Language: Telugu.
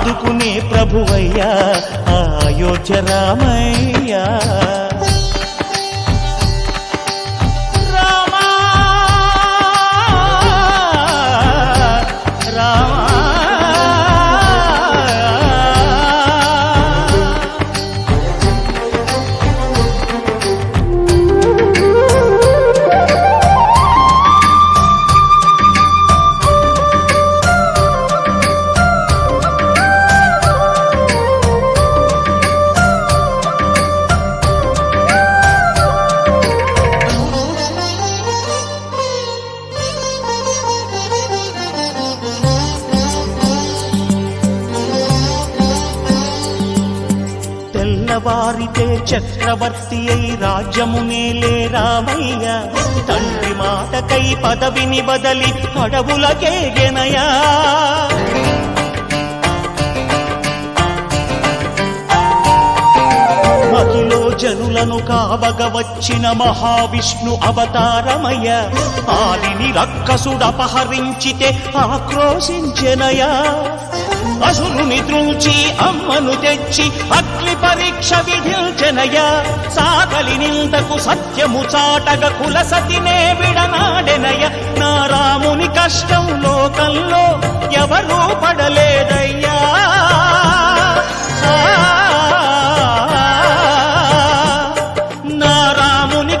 ఆదుకునే ప్రభువయ్యా అయోధ్య రామయ్యా. రామా రామా. తెల్లవారితే చక్రవర్తి అయి రాజ్యమునేలే రామయ్య. తండ్రి మాటకై పదవిని బదలి అడవులకేగెనయా జనులను కావగ వచ్చిన మహావిష్ణు అవతారమయ ఆదిని రక్కసుడపహరించితే ఆక్రోశించెనయా అసురుని త్రుంచి అమ్మను తెచ్చి అగ్ని పరీక్ష విధించెనయా సాగలి నిందకు సత్యము చాటగ కులసతినే విడనాడెనయ నా రాముని కష్టం లోకంలో ఎవరూ పడ